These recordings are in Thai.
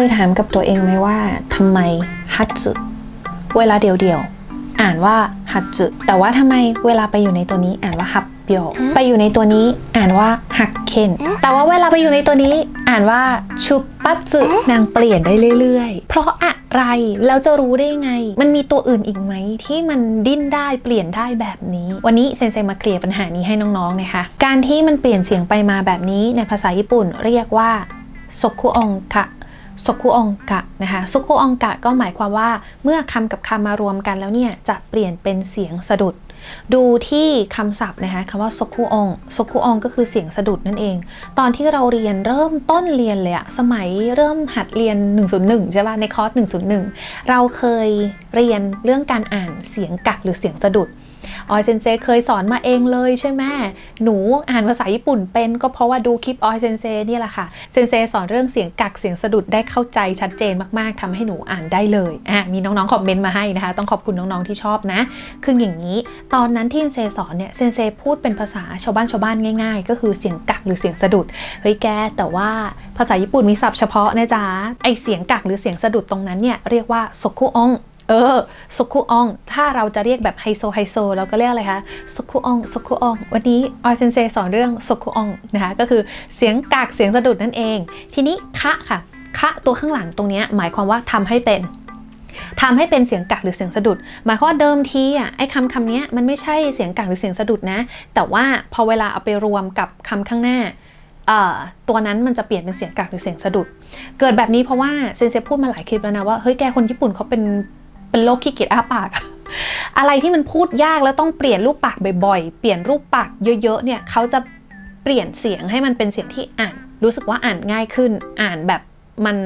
ยถามกับตัวเองไหมว่าทำไมฮัตสึเวลาเดียวๆอ่านว่าฮัตสึแต่ว่าทำไมเวลาไปอยู่ในตัวนี้อ่านว่าฮับเปียวไปอยู่ในตัวนี้อ่านว่าฮักเคนแต่ว่าเวลาไปอยู่ในตัวนี้อ่านว่าชุปปัตสึนางเปลี่ยนได้เรื่อยๆ เพราะอะไรแล้วจะรู้ได้ไง มันมีตัวอื่นอีกไหมที่มันดิ้นได้เปลี่ยนได้แบบนี้ วันนี้เซนเซมาเคลียร์ปัญหานี้ให้น้องๆนะคะ การที่มันเปลี่ยนเสียงไปมาแบบนี้ในภาษาญี่ปุ่นเรียกว่าซกุองกะ ซกุองกะนะคะซกุองกะก็หมายความว่าเมื่อคำกับคำมารวมกันแล้วเนี่ยจะเปลี่ยนเป็นเสียงสะดุด ดูที่คำศัพท์นะคะคำว่าซกุองซกุองก็คือเสียงสะดุดนั่นเอง ตอนที่เราเรียนเริ่มต้นเรียนเลยอะสมัยเริ่มหัดเรียน 101 ใช่ป่ะในคอร์ส 101 เราเคยเรียนเรื่องการอ่านเสียงกักหรือเสียงสะดุด ออยเซนเซเคยสอนมาเองเลยใช่ไหมหนูอ่านภาษาญี่ปุ่นเป็นก็เพราะว่าดูคลิปออยเซนเซนี่แหละค่ะ เซนเซสอนเรื่องเสียงกักเสียงสะดุดได้เข้าใจชัดเจนมากๆทำให้หนูอ่านได้เลยอะมีน้องๆคอมเมนต์มาให้นะคะ ต้องขอบคุณน้องๆที่ชอบนะ คืออย่างนี้ ตอนนั้นที่เซนเซสอนเนี่ยเซนเซพูดเป็นภาษาชาวบ้านชาวบ้านง่าย ๆ ก็คือเสียงกักหรือเสียงสะดุดเฮ้ยแกแต่ว่าภาษาญี่ปุ่นมีศัพท์เฉพาะนะจ๊ะไอเสียงกักหรือเสียงสะดุดตรงนั้นเนี่ยเรียกว่าซกุอง เออซกุออง ถ้าเราจะเรียกแบบไฮโซไฮโซเราก็เรียกอะไรคะซกุอองซกุออง วันนี้ออยเซนเซสอนเรื่องซกุอองนะคะก็คือเสียงกากเสียงสะดุดนั่นเอง ทีนี้คะค่ะคะตัวข้างหลังตรงนี้หมายความว่าทำให้เป็นทำให้เป็นเสียงกักหรือเสียงสะดุด หมายความว่าเดิมทีอะไอ้คำคำนี้มันไม่ใช่เสียงกักหรือเสียงสะดุดนะ แต่ว่าพอเวลาเอาไปรวมกับคำข้างหน้าตัวนั้นมันจะเปลี่ยนเป็นเสียงกักหรือเสียงสะดุด เกิดแบบนี้เพราะว่าเซนเซพูดมาหลายคลิปแล้วนะว่าเฮ้ยแกคนญี่ปุ่นเขาเป็น เป็นโรคขี้เกียจอ้าปาก อะไรที่มันพูดยากแล้วต้องเปลี่ยนรูปปากบ่อยๆ เปลี่ยนรูปปากเยอะๆ เนี่ยเขาจะเปลี่ยนเสียงให้มันเป็นเสียงที่อ่าน รู้สึกว่าอ่านง่ายขึ้น อ่านแบบ มัน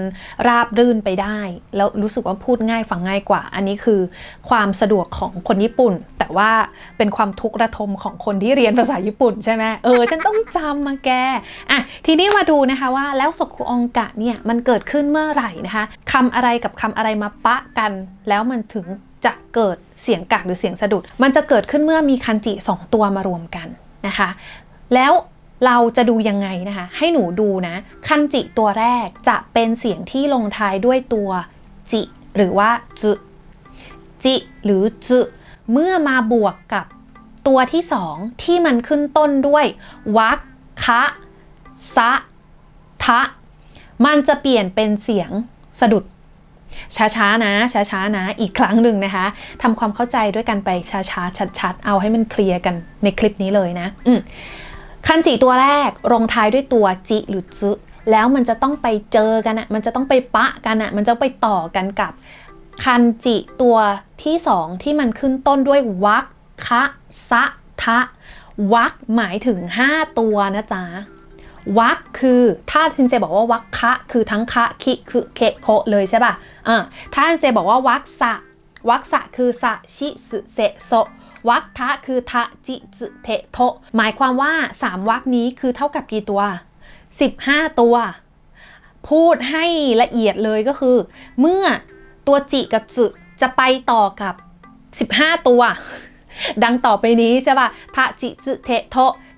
ราบรื่นไปได้ แล้วรู้สึกว่าพูดง่ายฟังง่ายกว่า อันนี้คือความสะดวกของคนญี่ปุ่น แต่ว่าเป็นความทุกข์ระทมของคนที่เรียนภาษาญี่ปุ่นใช่ไหมเออฉันต้องจำมาแกอะทีนี้มาดูนะคะว่าแล้วสกุองกะเนี่ยมันเกิดขึ้นเมื่อไหร่นะคะคำอะไรกับคำอะไรมาปะกัน แล้วมันถึงจะเกิดเสียงกักหรือเสียงสะดุด มันจะเกิดขึ้นเมื่อมีคันจิสองตัวมารวมกันนะคะ แล้ว เราจะดูยังไงนะคะ ให้หนูดูนะ คันจิตัวแรกจะเป็นเสียงที่ลงท้ายด้วยตัวจิ หรือว่าจุจิหรือจุเมื่อมาบวกกับตัวที่สองที่มันขึ้นต้นด้วยวักคะสะทะ มันจะเปลี่ยนเป็นเสียงสะดุด ช้าๆนะ ช้าๆนะ อีกครั้งหนึ่งนะคะทำความเข้าใจด้วยกันไปช้าๆชัดๆ เอาให้มันเคลียร์กันในคลิปนี้เลยนะ อืม คันจิตัวแรกลงท้ายด้วยตัวจิหรือจึแล้วมันจะต้องไปเจอกันอะมันจะต้องไปปะกันอะมันจะไปต่อกันกับคันจิตัวที่สองที่มันขึ้นต้นด้วยวักคะสะทะวักหมายถึง 5 ตัวนะจ๊ะวักคือถ้าทินเจบอกว่าวักคะคือทั้งคะคิคือเคโคะเลยใช่ป่ะอ่าถ้าทินเจบอกว่าวักสะวักสะคือสะชิสเสโซ วักทะคือทะจิจเทโทหมายความว่า 3วักนี้คือเท่ากับกี่ตัว 15 ตัว พูดให้ละเอียดเลยก็คือ เมื่อตัวจิกับจึจะไปต่อกับ 15 ตัว ดังต่อไปนี้ใช่ป่ะทะจิจเทโท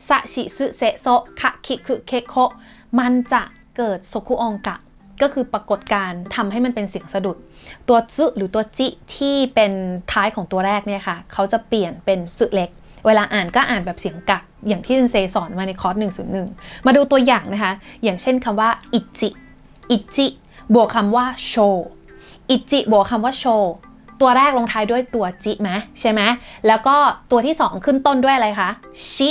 สะชิสึเสโซคะคิคือเคโคมันจะเกิดโซคุองกะ ก็คือปรากฏการณ์ทำให้มันเป็นเสียงสะดุด ตัวซึหรือตัวจิที่เป็นท้ายของตัวแรกเนี่ยค่ะ เขาจะเปลี่ยนเป็นสึเล็ก เวลาอ่านก็อ่านแบบเสียงกัก อย่างที่เซสอนมาในคอร์ส101 มาดูตัวอย่างนะคะ อย่างเช่นคำว่าอิจิอิจิบวกคำว่าโชอิจิบวกคำว่าโชตัวแรกลงท้ายด้วยตัวจิไหมใช่ไหมแล้วก็ตัวที่ 2 ขึ้นต้นด้วยอะไรคะชิ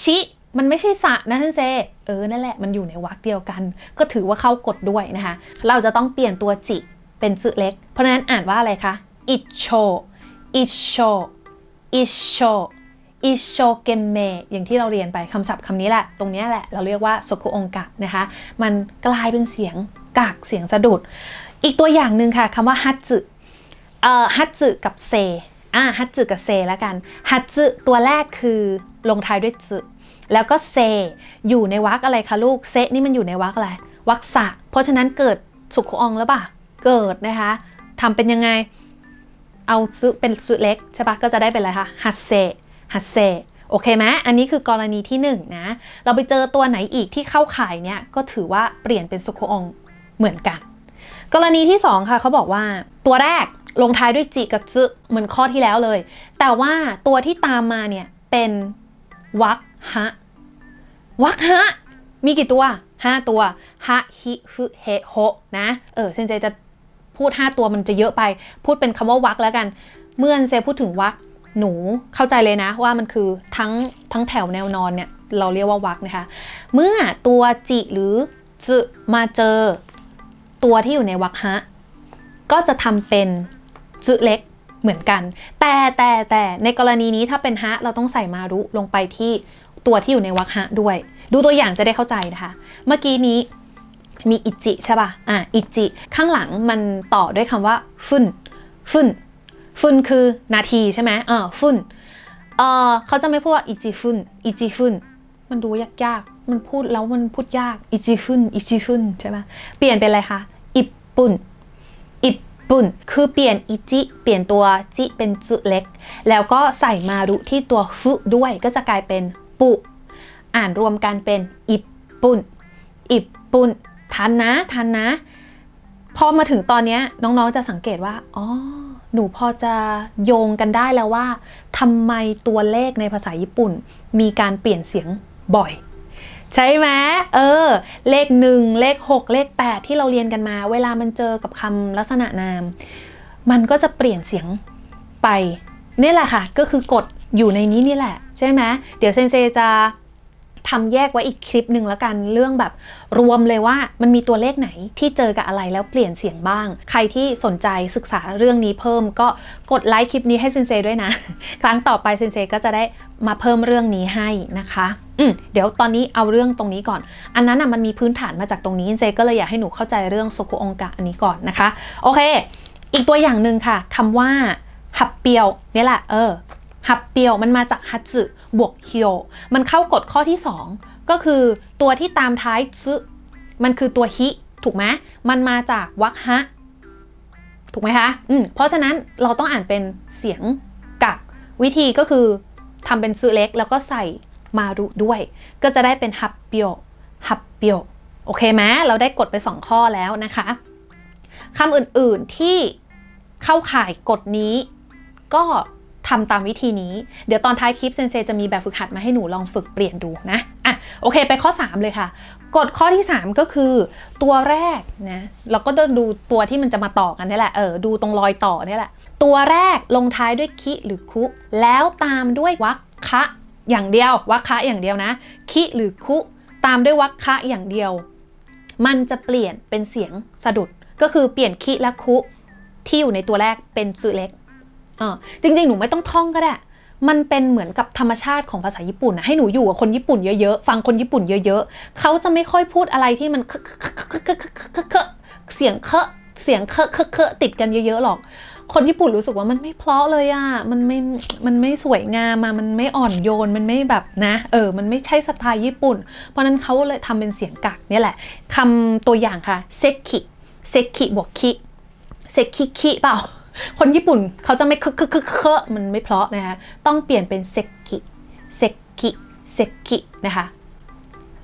ชิ มันไม่ใช่สะนะท่านเซ เออ นั่นแหละ มันอยู่ในวรรคเดียวกัน ก็ถือว่าเข้ากฎด้วยนะคะ เราจะต้องเปลี่ยนตัวจิ เป็นสึเล็ก เพราะนั้นอ่านว่าอะไรคะ อิโช อิโช อิโช อิโชเกเมอย่างที่เราเรียนไปคำศัพท์คำนี้แหละ ตรงนี้แหละ เราเรียกว่าโซคุองกะนะคะ มันกลายเป็นเสียงกากเสียงสะดุด อีกตัวอย่างหนึ่งค่ะคำว่าฮัตสึเอ่อฮัตสึกับเซอ่าฮัตสึกับเซแล้วกัน ฮัตสึตัวแรกคือลงท้ายด้วยสึ แล้วก็เซอยู่ในวรรคอะไรคะลูกเซนี่มันอยู่ในวรรคอะไรวรรคสะเพราะฉะนั้นเกิดสุขุองแล้วป่ะเกิดนะคะทำเป็นยังไง เอาซึเป็นซึเล็กใช่ปะก็จะได้เป็นอะไรคะฮัตเซฮัตเซโอเคไหมอันนี้คือกรณีที่1นนะเราไปเจอตัวไหนอีกที่เข้าข่ายเนี่ยก็ถือว่าเปลี่ยนเป็นสุขุองเหมือนกัน กรณีที่สองค่ะเขาบอกว่าตัวแรกลงท้ายด้วยจิกับจึเหมือนข้อที่แล้วเลย แต่ว่าตัวที่ตามมาเนี่ยเป็นวัก ฮะวักฮะ มีกี่ตัว5ตัวฮะฮิฮึเฮโฮนะเออเซนเซจะพูด5ตัวมันจะเยอะไป พูดเป็นคำว่าวักแล้วกัน เมื่อเซนเซพูดถึงวักหนูเข้าใจเลยนะว่ามันคือทั้งทั้งแถวแนวนอนเนี่ยเราเรียกว่าวักนะคะ เมื่อตัวจิหรือจึมาเจอ ตัวที่อยู่ในวักฮะ ก็จะทำเป็นจึเล็กเหมือนกัน แต่แต่แต่ในกรณีนี้ถ้าเป็นฮะเราต้องใส่มารุลงไปที่ ตัวที่อยู่ในวักฮะด้วย ดูตัวอย่างจะได้เข้าใจนะคะ เมื่อกี้นี้มีอิจิใช่ป่ะ อะอิจิ ข้างหลังมันต่อด้วยคำว่าฟุนฟุนฟุนคือนาทีใช่ไหมเออฟุนเออเขาจะไม่พูดว่าอิจิฟุนอิจิฟุนมันดูยากๆ มันพูดแล้วมันพูดยาก อิจิฟุนอิจิฟุนใช่ไหมเปลี่ยนเป็นอะไรคะ อิปปุนอิปปุนคือเปลี่ยนอิจิ เปลี่ยนตัวจิเป็นจุเล็ก แล้วก็ใส่มารุที่ตัวฟุด้วย ก็จะกลายเป็น ปุ อ่านรวมกันเป็นอิปปุนอิปปุนทันนะทันนะ พอมาถึงตอนนี้น้องๆจะสังเกตว่า อ๋อ หนูพอจะโยงกันได้แล้วว่าทำไมตัวเลขในภาษาญี่ปุ่น มีการเปลี่ยนเสียงบ่อยใช่ไหมเออ เลข 1 เลข 6 เลข 8 ที่เราเรียนกันมา เวลามันเจอกับคำลักษณะนาม มันก็จะเปลี่ยนเสียงไป นี่แหละค่ะ ก็คือกฎ อยู่ในนี้นี่แหละ ใช่ไหมเดี๋ยวเซนเซจะทำแยกไว้อีกคลิปหนึ่งแล้วกันเรื่องแบบรวมเลยว่ามันมีตัวเลขไหนที่เจอกับอะไรแล้วเปลี่ยนเสียงบ้าง ใครที่สนใจศึกษาเรื่องนี้เพิ่มก็กดไลค์คลิปนี้ให้เซนเซด้วยนะ ครั้งต่อไปเซนเซก็จะได้มาเพิ่มเรื่องนี้ให้นะคะอืมเดี๋ยวตอนนี้เอาเรื่องตรงนี้ก่อน อันนั้นอะมันมีพื้นฐานมาจากตรงนี้เซนเซก็เลยอยากให้หนูเข้าใจเรื่องโซกุองกะอันนี้ก่อนนะคะ โอเค อีกตัวอย่างหนึ่งค่ะคำว่าหับเปียวนี่แหละเออ หับเปียวมันมาจากฮัตสึบวกเฮียวมันเข้ากฎข้อที่ 2 ก็คือตัวที่ตามท้ายซึมันคือตัวฮิ ถูกไหมมันมาจากวักฮะ ถูกไหมคะอืมเพราะฉะนั้นเราต้องอ่านเป็นเสียงกักวิธีก็คือทำเป็นซึเล็กแล้วก็ใส่มารุด้วย ก็จะได้เป็นฮับเปียวฮับเปียวโอเคไหมเราได้กดไป 2 ข้อแล้วนะคะคำอื่นๆที่เข้าข่ายกฎนี้ก็ ทำตามวิธีนี้ เดี๋ยวตอนท้ายคลิปเซนเซจะมีแบบฝึกหัดมาให้หนูลองฝึกเปลี่ยนดูนะอะโอเคไปข้อ 3 เลยค่ะกฎข้อที่ 3 ก็คือตัวแรกนะเราก็ต้องดูตัวที่มันจะมาต่อกันนี่แหละเออดูตรงรอยต่อนี่แหละ ตัวแรกลงท้ายด้วยคิหรือคุ แล้วตามด้วยวักคะอย่างเดียววักคะอย่างเดียวนะ คิหรือคุ ตามด้วยวักคะอย่างเดียว มันจะเปลี่ยนเป็นเสียงสะดุดก็คือเปลี่ยนคิและคุที่อยู่ในตัวแรกเป็นจือเล็ก จริง ๆ หนูไม่ต้องท่องก็ได้ มันเป็นเหมือนกับธรรมชาติของภาษาญี่ปุ่นให้หนูอยู่กับคนญี่ปุ่นเยอะๆ ฟังคนญี่ปุ่นเยอะๆ เขาจะไม่ค่อยพูดอะไรที่มันเสียงเคอะเสียงเคอะเคอะเคติดกันเยอะๆหรอก คนญี่ปุ่นรู้สึกว่ามันไม่เพราะเลยอะมันไม่ มันไม่สวยงามมามันไม่อ่อนโยน มันไม่แบบนะ เออ มันไม่ใช่สไตล์ญี่ปุ่น เพราะนั้นเขาเลยทำเป็นเสียงกักเนี่ยแหละคำตัวอย่างค่ะ เซคิ เซคิบวกคิ เซคิคิเปล่า คนญี่ปุ่นเขาจะไม่เคอะเคอะเคอะเคอะมันไม่เพราะนะคะต้องเปลี่ยนเป็นเซกิเซกิเซกินะคะ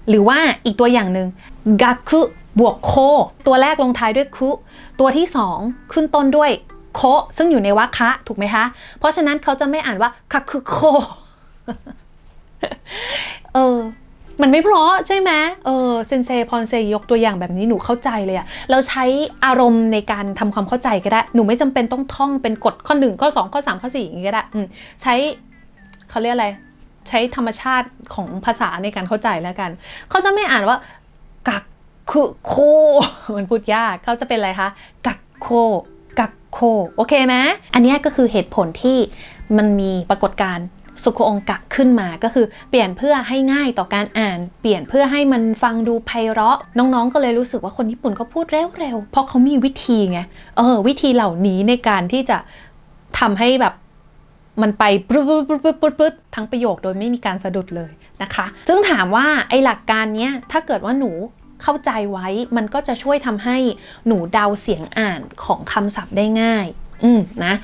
หรือว่าอีกตัวอย่างหนึ่งกาคุบวกโค ตัวแรกลงท้ายด้วยคุ ตัวที่สองขึ้นต้นด้วยโค ซึ่งอยู่ในวรรคะถูกไหมคะ เพราะฉะนั้นเขาจะไม่อ่านว่าคาคุโค เออ มันไม่เพราะใช่ไหมเออเซนเซพอนเซยกตัวอย่างแบบนี้หนูเข้าใจเลยอะเราใช้อารมณ์ในการทำความเข้าใจก็ได้ หนูไม่จำเป็นต้องท่องเป็นกฎข้อ 1 ข้อ 2 ข้อ 3 ข้อ4อย่างนี้ก็ได้อืมใช้เขาเรียกอะไร ใช้ธรรมชาติของภาษาในการเข้าใจแล้วกัน เขาจะไม่อ่านว่า กักคุโค มันพูดยากเขาจะเป็นอะไรคะ กักโค กักโค โอเคไหมอันนี้ก็คือเหตุผลที่มันมีปรากฏการณ์ สุโคองกะขึ้นมาก็คือเปลี่ยนเพื่อให้ง่ายต่อการอ่าน เปลี่ยนเพื่อให้มันฟังดูไพเราะ น้องๆ ก็เลยรู้สึกว่าคนญี่ปุ่นเขาพูดเร็วๆ เพราะเขามีวิธีไง เออ วิธีเหล่านี้ในการที่จะทำให้แบบมันไปปรึ๊ดปรึ๊ดปรึ๊ดปรึ๊ดปรึ๊ดปรึ๊ดทั้งประโยคโดยไม่มีการสะดุดเลยนะคะ ซึ่งถามว่าไอหลักการเนี้ยถ้าเกิดว่าหนูเข้าใจไว้ มันก็จะช่วยทำให้หนูเดาเสียงอ่านของคำศัพท์ได้ง่าย อืมนะ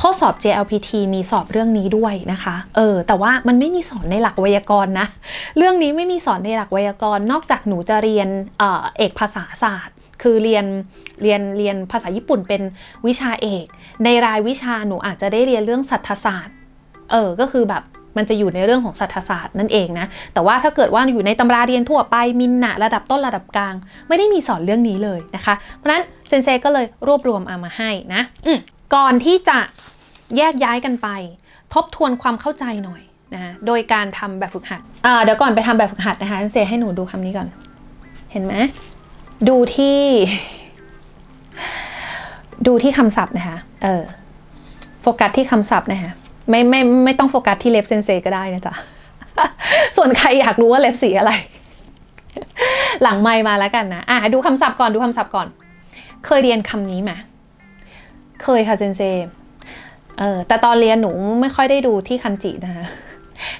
ข้อสอบ JLPT มีสอบเรื่องนี้ด้วยนะคะเออแต่ว่ามันไม่มีสอนในหลักไวยากรณ์นะเรื่องนี้ไม่มีสอนในหลักไวยากรณ์นอกจากหนูจะเรียนเออเอกภาษาศาสตร์ คือเรียนเรียนเรียนภาษาญี่ปุ่นเป็นวิชาเอก ในรายวิชาหนูอาจจะได้เรียนเรื่องสัทธศาสตร์เออก็คือแบบมันจะอยู่ในเรื่องของสัทธศาสตร์นั่นเองนะ แต่ว่าถ้าเกิดว่าอยู่ในตำราเรียนทั่วไปมินนะระดับต้นระดับกลาง ไม่ได้มีสอนเรื่องนี้เลยนะคะ เพราะนั้นเซนเซก็เลยรวบรวมเอามาให้นะ อื ก่อนที่จะแยกย้ายกันไป ทบทวนความเข้าใจหน่อยนะโดยการทำแบบฝึกหัดเดี๋ยวก่อนไปทำแบบฝึกหัดนะคะเซนเซให้หนูดูคำนี้ก่อน เห็นไหมดูที่ ดูที่คำศัพท์นะคะเออโฟกัสที่คำศัพท์นะคะไม่ไม่ไม่ต้องโฟกัสที่เล็บเซนเซก็ได้นะจ๊ะ ส่วนใครอยากรู้ว่าเล็บสีอะไร หลังไมมาแล้วกันนะอะดูคำศัพท์ก่อนดูคำศัพท์ก่อน เคยเรียนคำนี้ไหม เคยค่ะเซนเซเออแต่ตอนเรียนหนูไม่ค่อยได้ดูที่คันจินะคะ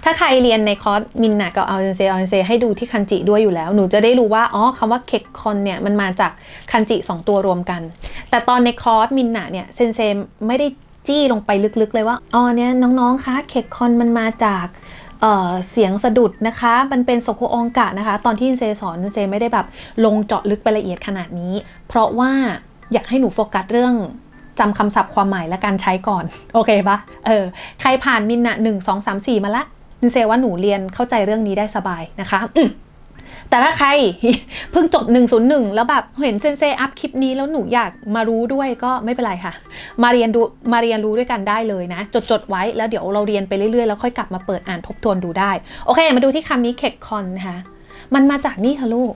ถ้าใครเรียนในคอร์สมินนะกับเอาเซนเซเอาเซนเซให้ดูที่คันจิด้วยอยู่แล้ว หนูจะได้รู้ว่า อ๋อคำว่าเคคคอนเนี่ย มันมาจากคันจิสองตัวรวมกัน แต่ตอนในคอร์สมินนะเนี่ยเซนเซไม่ได้จี้ลงไปลึกๆเลยว่า อ๋อเนี่ยน้องๆ คะเคคคอนมันมาจากเเสียงสะดุดนะคะ มันเป็นโซโคองกะนะคะ ตอนที่เซสอนเซไม่ได้แบบลงเจาะลึกไปละเอียดขนาดนี้ เพราะว่าอยากให้หนูโฟกัสเรื่อง จำคำศัพท์ความหมายและการใช้ก่อน โอเคปะเออใครผ่านมินนะหนึ่งสองสามสี่มาละนินเซว่าหนูเรียนเข้าใจเรื่องนี้ได้สบายนะคะแต่ถ้าใครเพิ่งจบ 101 แล้วแบบเห็นเซนเซอัพคลิปนี้แล้วหนูอยากมารู้ด้วยก็ไม่เป็นไรค่ะ มาเรียนดูมาเรียนรู้ด้วยกันได้เลยนะ จดจดไว้แล้วเดี๋ยวเราเรียนไปเรื่อยๆ แล้วค่อยกลับมาเปิดอ่านทบทวนดูได้ โอเค มาดูที่คำนี้เคคคอนนะคะมันมาจากนี่ค่ะลูก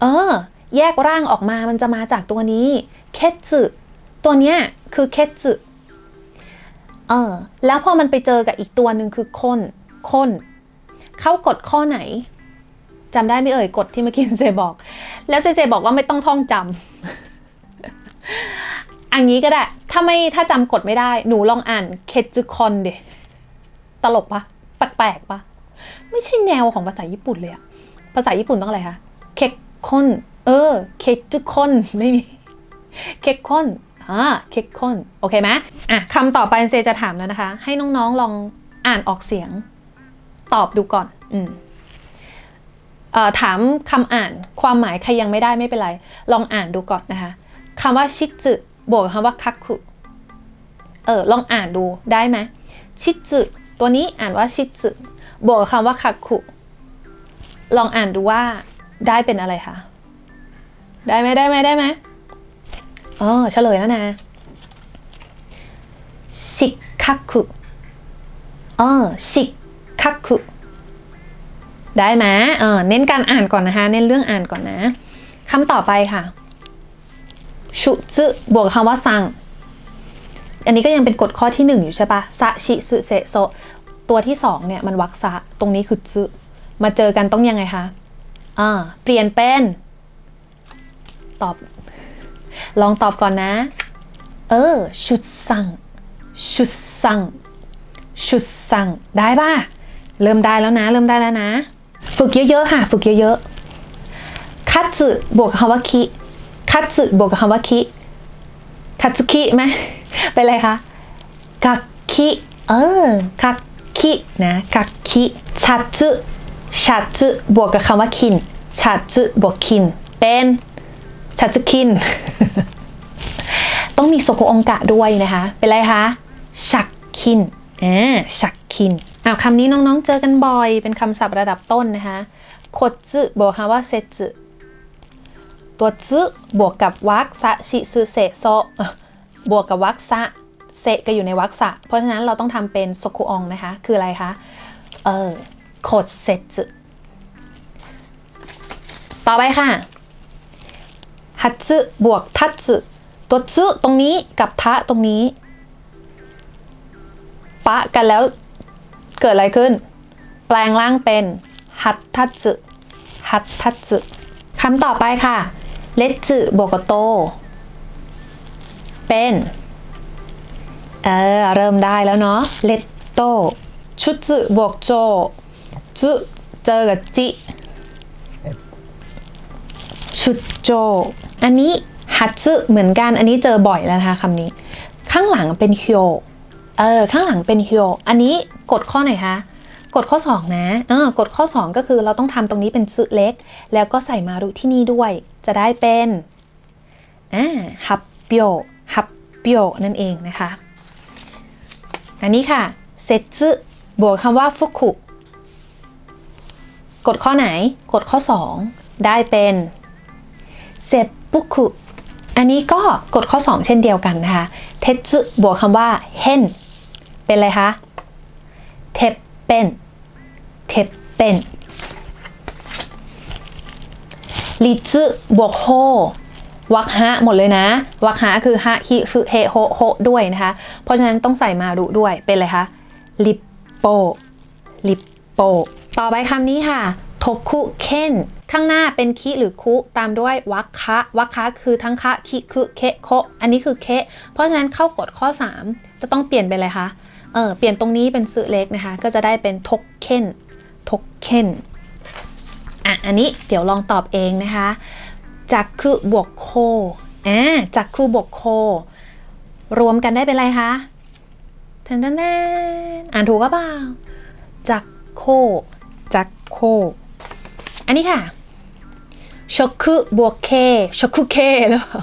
เออ แยกร่างออกมามันจะมาจากตัวนี้เคจึ ตัวเนี้ยคือเคจึเออแล้วพอมันไปเจอกับอีกตัวหนึ่งคือคนคนเข้ากฎข้อไหนจำได้ไหม่เอ่ยกฎที่เมื่อกี้เจบอก แล้วเจเจบอกว่าไม่ต้องท่องจำอันนี้ก็ได้ ถ้าไม่ถ้าจำกฎไม่ได้ หนูลองอ่านเคจึคอนเดตลกปะแปลกๆปะไม่ใช่แนวของภาษาญี่ปุ่นเลยอะภาษาญี่ปุ่นต้องอะไรคะเคคอนเออเคจึคอนไม่มีเคคอน อ่าเคคนโอเคไหมอะคำต่อไปเซจะถามแล้วนะคะ ให้น้องๆลองอ่านออกเสียง ตอบดูก่อน อืมอ่อถามคำอ่านความหมายใครยังไม่ได้ไม่เป็นไร ลองอ่านดูก่อนนะคะคำว่าชิจึบวกคำว่าคักคุเออลองอ่านดูได้ไหมชิจึตัวนี้อ่านว่าชิจึบวกคำว่าคักคุลองอ่านดูว่าได้เป็นอะไรคะได้ไหมได้ไหมได้ไหม อ๋อเฉลยแล้วนะชิคักคุอ๋อชิคักคุได้ไหมเออเน้นการอ่านก่อนนะคะ เน้นเรื่องอ่านก่อนนะคำต่อไปค่ะชุซึบวกคำว่าซัง อันนี้ก็ยังเป็นกฎข้อที่หนึ่งอยู่ใช่ปะซะชิซึเซโซตัวที่สองเนี่ย มันวักซะ ตรงนี้คือซึมาเจอกันต้องยังไงคะอ่าเปลี่ยนเป็น ตอบ ลองตอบก่อนนะ เออชุดซังชุดซังชุดซังได้ป่ะ เริ่มได้แล้วนะ เริ่มได้แล้วนะ ฝึกเยอะๆค่ะ ฝึกเยอะๆคัตสึบวกกับคำว่าคิคัตสึบวกกับคำว่าคิคัตสึคิไหมเป็นไรคะกักคิเออกักคินะกักคิชัตสึชัตสึบวกกับคำว่าคินชัตสึบวกคินเป็น ชัตสึคิน ต้องมีโซโกองกะด้วยนะคะ เป็นไรคะชักคินอ่าชักคินอ้าวคำนี้น้องๆ เจอกันบ่อย เป็นคำศัพท์ระดับต้นนะคะโคจึบวกคำว่าเซจึตัวจึบวกกับวักซะชิซึเซโซบวกกับวักซะเซก็อยู่ในวักซะเพราะฉะนั้นเราต้องทำเป็นโซคุองนะคะ คืออะไรคะ เออโคเซจึต่อไปค่ะ ฮัตสึบวกทัตสึตัวสึตรงนี้กับทะตรงนี้ ปะกันแล้วเกิดอะไรขึ้น แปลงร่างเป็นฮัตทัตสึฮัตทัตสึคำต่อไปค่ะเลจึบวกกับโต เป็นเออเริ่มได้แล้วเนาะเลตโตชุดจึบวกโจจุเจอกับจิ ชุดโจ อันนี้ฮัตสึเหมือนกัน อันนี้เจอบ่อยแล้วนะคะคำนี้ ข้างหลังเป็นฮิโอเออ ข้างหลังเป็นฮิโออันนี้กดข้อไหนคะกฎข้อ 2 นะเออกฎข้อ 2 ก็คือเราต้องทำตรงนี้เป็นสึเล็ก แล้วก็ใส่มารุที่นี่ด้วย จะได้เป็นอ่าฮับเปียวฮับเปียวนั่นเองนะคะ อันนี้ค่ะเซซึบวกคำว่าฟุกุกฎข้อไหนกฎข้อ 2 ได้เป็น เซปุกุอันนี้ก็กฎข้อ 2 เช่นเดียวกันนะคะเทซึบวกคำว่าเฮนเป็นอะไรคะเทปเป็นเทปเป็นลิซึบวกโฮวักฮะหมดเลยนะ วักฮะคือฮะฮิฟุเฮโฮโฮด้วยนะคะ เพราะฉะนั้นต้องใส่มารุด้วยเป็นอะไรคะลิปโปลิปโปต่อไปคำนี้ค่ะ โทคุเคนข้างหน้าเป็นคิหรือคุตามด้วยวักคะวักคะคือทั้งคะคิคือเคโคอันนี้คือเคเพราะฉะนั้นเข้ากฎข้อ 3 จะต้องเปลี่ยนเป็นอะไรคะเออเปลี่ยนตรงนี้เป็นสื่อเล็กนะคะ ก็จะได้เป็นทกเคนทกเคนอะอันนี้เดี๋ยวลองตอบเองนะคะจักคือบวกโคอ่าจักคือบวกโค รวมกันได้เป็นอะไรคะแทนแทนแทนอ่านถูกก็เปล่าจักโคจักโค อันนี้ค่ะชอคืบวกเคชอคุเคหรือเปล่า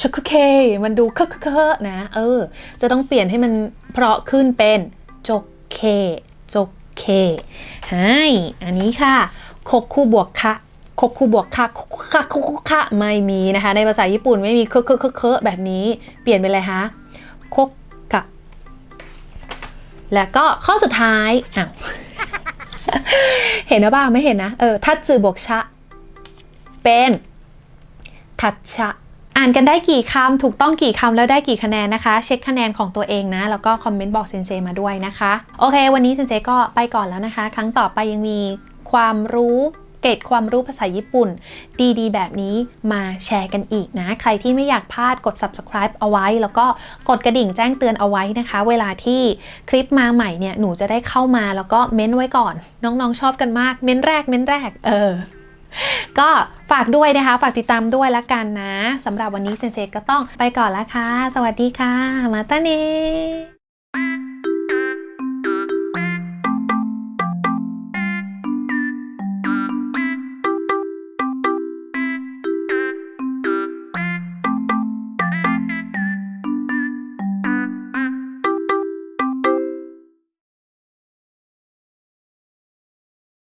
ชอคุเค มันดูเคอะเคอะนะ เออ จะต้องเปลี่ยนให้มันเพราะขึ้นเป็นจกเคจกเคใช่อันนี้ค่ะโคคูบวกคะโคคูบวกคะคคูคะคคูคะไม่มีนะคะ ในภาษาญี่ปุ่นไม่มีเคอะเคอะเคอะเคอะแบบนี้ เปลี่ยนเป็นอะไรคะโคกะ แล้วก็ข้อสุดท้ายอ้าว เห็นหรือเปล่าไม่เห็นนะ เออ ทัตจือบวกชะ เป็น ทัตชะ อ่านกันได้กี่คำ ถูกต้องกี่คำแล้วได้กี่คะแนนนะคะ เช็คคะแนนของตัวเองนะ แล้วก็คอมเมนต์บอกเซนเซมาด้วยนะคะ โอเค วันนี้เซนเซก็ไปก่อนแล้วนะคะ ครั้งต่อไปยังมีความรู้ เกร็ดความรู้ภาษาญี่ปุ่น ดีๆ แบบนี้มาแชร์กันอีกนะ ใครที่ไม่อยากพลาดกด subscribe เอาไว้ แล้วก็กดกระดิ่งแจ้งเตือนเอาไว้นะคะ เวลาที่คลิปมาใหม่เนี่ยหนูจะได้เข้ามาแล้วก็เม้นไว้ก่อน น้องๆชอบกันมากเม้นแรกเม้นแรกเออก็ฝากด้วยนะคะ ฝากติดตามด้วยละกันนะสำหรับวันนี้เซนเซก็ต้องไปก่อนละค่ะ สวัสดีค่ะ มาตาเน